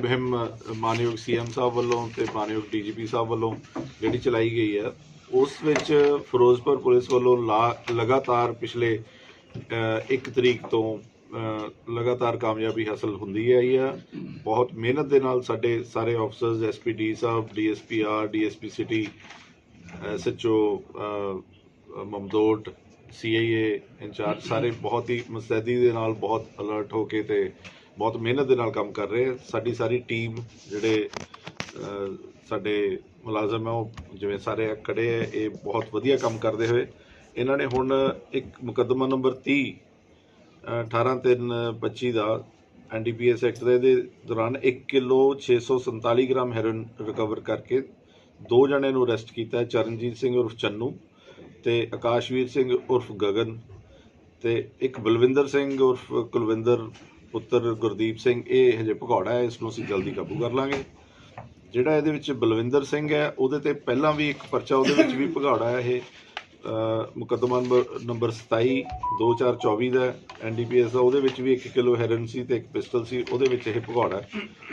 ਮੁਹਿੰਮ, ਮਾਨਯੋਗ ਸੀਐਮ ਸਾਹਿਬ ਵੱਲੋਂ ਤੇ ਮਾਨਯੋਗ ਡੀਜੀਪੀ ਸਾਹਿਬ ਵੱਲੋਂ ਜਿਹੜੀ ਚਲਾਈ ਗਈ ਹੈ, ਉਸ ਵਿੱਚ ਫਿਰੋਜ਼ਪੁਰ ਪੁਲਿਸ ਵੱਲੋਂ ਲਾ- ਲਗਾਤਾਰ ਪਿਛਲੇ 1 ਤਰੀਕ ਤੋਂ ਲਗਾਤਾਰ ਕਾਮਯਾਬੀ ਹਾਸਲ ਹੁੰਦੀ ਆਈ ਆ ਬਹੁਤ ਮਿਹਨਤ ਦੇ ਨਾਲ ਸਾਡੇ ਸਾਰੇ officers SPD Sahib DSPR DSP city SHO Mamdot CIA in charge ਸਾਰੇ ਬਹੁਤ ਹੀ ਮਸਤੈਦੀ ਦੇ ਨਾਲ ਬਹੁਤ ਅਲਰਟ ਹੋ ਕੇ ਤੇ ਬਹੁਤ ਮਿਹਨਤ ਦੇ ਨਾਲ ਕੰਮ ਕਰ ਰਹੇ ਆ। ਸਾਡੀ ਸਾਰੀ ਟੀਮ ਜਿਹੜੇ ਸਾਡੇ ਮੁਲਾਜ਼ਮ ਹੈ ਉਹ ਜਿਵੇਂ ਸਾਰੇ ਖੜੇ ਹੈ ਇਹ ਬਹੁਤ ਵਧੀਆ ਕੰਮ ਕਰਦੇ ਹੋਏ ਇਹਨਾਂ ਨੇ ਹੁਣ ਇੱਕ ਮੁਕੱਦਮਾ ਨੰਬਰ 30 18325 ਦਾ ਐਨਡੀਪੀਐਸ ਐਕਟ ਦੇ ਦੇ ਦੌਰਾਨ 1 ਕਿਲੋ 647 ਗ੍ਰਾਮ ਹੈਰੋਇਨ ਰਿਕਵਰ ਕਰਕੇ ਦੋ ਜਣੇ ਨੂੰ ਅਰੈਸਟ ਕੀਤਾ ਚਰਨਜੀਤ ਸਿੰਘ ਉਰਫ ਚੰਨੂ ਤੇ ਆਕਾਸ਼ਵੀਰ ਸਿੰਘ ਉਰਫ ਗਗਨ ਤੇ ਇੱਕ ਬਲਵਿੰਦਰ ਸਿੰਘ ਉਰਫ ਕੁਲਵਿੰਦਰ ਪੁੱਤਰ ਗੁਰਦੀਪ ਸਿੰਘ, ਇਹ ਹਜੇ ਭਗੌੜਾ ਹੈ ਇਸ ਨੂੰ ਅਸੀਂ ਜਲਦੀ ਕਾਬੂ ਕਰ ਲਾਂਗੇ। ਜਿਹੜਾ ਇਹਦੇ ਵਿੱਚ ਬਲਵਿੰਦਰ ਸਿੰਘ ਹੈ, ਉਹਦੇ ਤੇ ਪਹਿਲਾਂ ਵੀ ਇੱਕ ਪਰਚਾ ਉਹਦੇ ਵਿੱਚ ਵੀ ਭਗੌੜਾ ਹੈ ਇਹ। ਮੁਕੱਦਮਾ ਨੰਬਰ ਨੰਬਰ 27 2424 ਦਾ ਐਨਡੀਪੀਐਸ ਦਾ, ਉਹਦੇ ਵਿੱਚ ਵੀ 1 ਕਿਲੋ ਹੈਰਨ ਸੀ ਤੇ ਇੱਕ ਪਿਸਟਲ ਸੀ, ਉਹਦੇ ਵਿੱਚ ਇਹ ਭਗੌੜਾ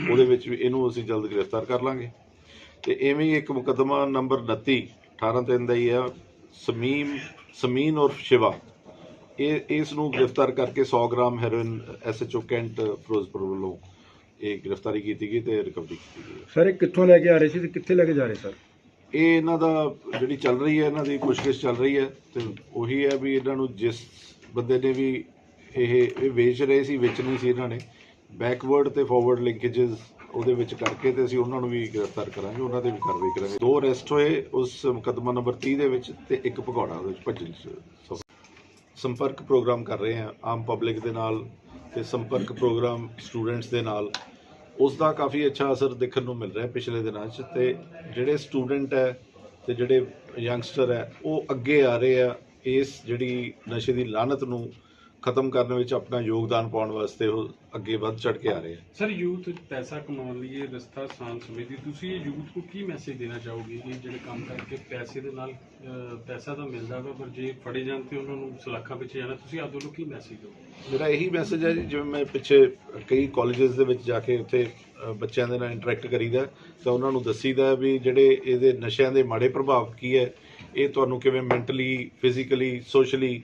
ਉਹਦੇ ਵਿੱਚ ਵੀ ਇਹਨੂੰ ਅਸੀਂ ਜਲਦ ਗ੍ਰਿਫਤਾਰ ਕਰ ਲਾਂਗੇ। ਤੇ ਐਵੇਂ ਹੀ ਇੱਕ ਮੁਕੱਦਮਾ ਨੰਬਰ 29 18 ਤਿੰਨ ਦਾ ਹੀ ਹੈ, ਸਮੀਮ, ਸਮੀਨ ਔਰ ਸ਼ਿਵਾ। ਇਹ ਇਸ ਨੂੰ ਗ੍ਰਿਫਤਾਰ ਕਰਕੇ 100 gram heroin SHO cantt Ferozepur ਵੱਲੋਂ ਇਹ ਗ੍ਰਿਫਤਾਰੀ ਕੀਤੀ ਗਈ ਤੇ ਰਿਕਵਰੀ ਕੀਤੀ ਗਈ ਸਰ ਇਹ ਕਿੱਥੋਂ ਲੈ ਕੇ ਆ ਰਹੇ ਸੀ ਤੇ ਕਿੱਥੇ ਲੈ ਕੇ ਜਾ ਰਹੇ ਸਰ? ਇਹ ਇਹਨਾਂ ਦਾ ਜਿਹੜੀ ਚੱਲ ਰਹੀ ਹੈ ਇਹਨਾਂ ਦੀ ਪੁੱਛਗਿੱਛ ਚੱਲ ਰਹੀ ਹੈ ਤੇ ਉਹੀ ਹੈ ਵੀ ਇਹਨਾਂ ਨੂੰ ਜਿਸ ਬੰਦੇ ਨੇ ਵੀ ਇਹ ਇਹ ਵੇਚ ਰਹੇ ਸੀ ਵੇਚ ਨਹੀਂ ਸੀ ਇਹਨਾਂ ਨੇ ਬੈਕਵਰਡ ਤੇ ਫਾਰਵਰਡ ਲਿੰਕੇजेस ਉਹਦੇ ਵਿੱਚ ਕਰਕੇ ਤੇ ਅਸੀਂ ਉਹਨਾਂ ਨੂੰ ਵੀ ਗ੍ਰਿਫਤਾਰ ਕਰਾਂਗੇ ਉਹਨਾਂ ਤੇ ਵੀ ਕਾਰਵਾਈ ਕਰਾਂਗੇ। ਦੋ ਅਰੈਸਟ ਹੋਏ ਉਸ ਮੁਕੱਦਮਾ ਨੰਬਰ 30 ਦੇ ਵਿੱਚ ਤੇ ਇੱਕ ਭਗੌੜਾ ਉਹਦੇ ਵਿੱਚ ਭੱਜਣ। ਸੰਪਰਕ ਪ੍ਰੋਗਰਾਮ ਕਰ ਰਹੇ ਹਾਂ ਆਮ ਪਬਲਿਕ ਦੇ ਨਾਲ ਤੇ ਸੰਪਰਕ ਪ੍ਰੋਗਰਾਮ ਸਟੂਡੈਂਟਸ ਦੇ ਨਾਲ। ਉਸ ਦਾ ਕਾਫੀ ਅੱਛਾ ਅਸਰ ਦੇਖਣ ਨੂੰ ਮਿਲ ਰਿਹਾ ਪਿਛਲੇ ਦਿਨਾਂ 'ਚ ਤੇ ਜਿਹੜੇ ਸਟੂਡੈਂਟ ਹੈ ਤੇ ਜਿਹੜੇ ਯੰਗਸਟਰ ਹੈ, ਉਹ ਅੱਗੇ ਆ ਰਹੇ ਆ ਇਸ ਜਿਹੜੀ ਨਸ਼ੇ ਦੀ ਲਾਨਤ ਨੂੰ ਖਤਮ ਕਰਨ ਵਿੱਚ ਆਪਣਾ ਯੋਗਦਾਨ ਪਾਉਣ ਵਾਸਤੇ ਉਹ ਅੱਗੇ ਵੱਧ ਚੜ ਕੇ ਆ ਰਹੇ ਆ। ਸਰ ਯੂਥ ਪੈਸਾ ਕਮਾਉਣ ਲਈ ਇਹ ਰਸਤਾ ਆਸਾਨ ਸਮਝਦੀ ਤੁਸੀਂ ਇਹ ਯੂਥ ਨੂੰ ਕੀ ਮੈਸੇਜ ਦੇਣਾ ਚਾਹੋਗੇ ਕਿ ਜਿਹੜੇ ਕੰਮ ਕਰਕੇ ਪੈਸੇ ਦੇ ਨਾਲ ਅਹ, ਪੈਸਾ ਤਾਂ ਮਿਲਦਾ ਵਾ ਪਰ ਜੇ ਫੜੇ ਜਾਣ ਤੇ ਉਹਨਾਂ ਨੂੰ ਸਲਾਖਾਂ ਪਿੱਛੇ ਜਾਣਾ ਤੁਸੀਂ ਆਪ ਨੂੰ ਕੀ ਮੈਸੇਜ ਦਿਓ ਮੇਰਾ ਇਹੀ ਮੈਸੇਜ ਹੈ ਜੀ ਜਿਵੇਂ ਮੈਂ ਪਿੱਛੇ ਕਈ ਕਾਲਜਸ ਦੇ ਵਿੱਚ ਜਾ ਕੇ ਉੱਥੇ ਅ, ਬੱਚਿਆਂ ਦੇ ਨਾਲ ਇੰਟਰੈਕਟ ਕਰੀਦਾ ਤਾਂ ਉਹਨਾਂ ਨੂੰ ਦੱਸੀਦਾ ਵੀ ਜਿਹੜੇ ਇਹਦੇ ਨਸ਼ਿਆਂ ਦੇ ਮਾੜੇ ਪ੍ਰਭਾਵ ਕੀ ਹੈ ਇਹ ਤੁਹਾਨੂੰ ਕਿਵੇਂ ਮੈਂਟਲੀ ਫਿਜ਼ੀਕਲੀ ਸੋਸ਼ਲੀ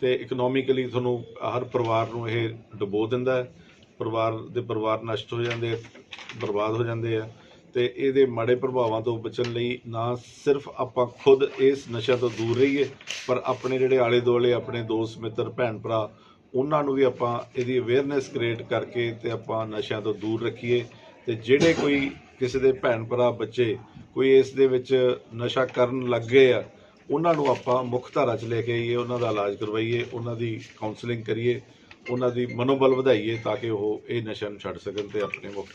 ਤੇ ਇਕਨੋਮਿਕਲੀ ਤੁਹਾਨੂੰ ਹਰ ਪਰਿਵਾਰ ਨੂੰ ਇਹ ਡੁਬੋ ਦਿੰਦਾ ਹੈ। ਪਰਿਵਾਰ ਦੇ ਪਰਿਵਾਰ ਨਸ਼ਟ ਹੋ ਜਾਂਦੇ ਬਰਬਾਦ ਹੋ ਜਾਂਦੇ ਆ ਤੇ ਇਹਦੇ ਮਾੜੇ ਪ੍ਰਭਾਵਾਂ ਤੋਂ ਬਚਣ ਲਈ ਨਾ ਸਿਰਫ ਆਪਾਂ ਖੁਦ ਇਸ ਨਸ਼ਿਆਂ ਤੋਂ ਦੂਰ ਰਹੀਏ, ਪਰ ਆਪਣੇ ਜਿਹੜੇ ਆਲੇ ਦੁਆਲੇ ਆਪਣੇ ਦੋਸਤ, ਮਿੱਤਰ ਭੈਣ ਭਰਾ ਉਹਨਾਂ ਨੂੰ ਵੀ ਆਪਾਂ ਇਹਦੀ ਅਵੇਅਰਨੈਸ ਕ੍ਰੀਏਟ ਕਰਕੇ ਤੇ ਆਪਾਂ ਨਸ਼ਿਆਂ ਤੋਂ ਦੂਰ ਰੱਖੀਏ ਤੇ ਜਿਹੜੇ ਕੋਈ ਕਿਸੇ ਦੇ ਭੈਣ ਭਰਾ ਬੱਚੇ ਕੋਈ ਇਸ ਦੇ ਵਿੱਚ ਨਸ਼ਾ ਕਰਨ ਲੱਗ ਗਏ ਆ ਉਹਨਾਂ ਨੂੰ ਆਪਾਂ ਮੁੱਖ ਧਾਰਾ 'ਚ ਲੈ ਕੇ ਆਈਏ, ਉਹਨਾਂ ਦਾ ਇਲਾਜ ਕਰਵਾਈਏ, ਉਹਨਾਂ ਦੀ ਕਾਉਂਸਲਿੰਗ ਕਰੀਏ, ਉਹਨਾਂ ਦੀ ਮਨੋਬਲ ਵਧਾਈਏ ਤਾਂ ਕਿ ਉਹ ਇਹ ਨਸ਼ਾ ਨੂੰ ਛੱਡ ਸਕਣ ਤੇ ਆਪਣੇ ਮੁੱਖ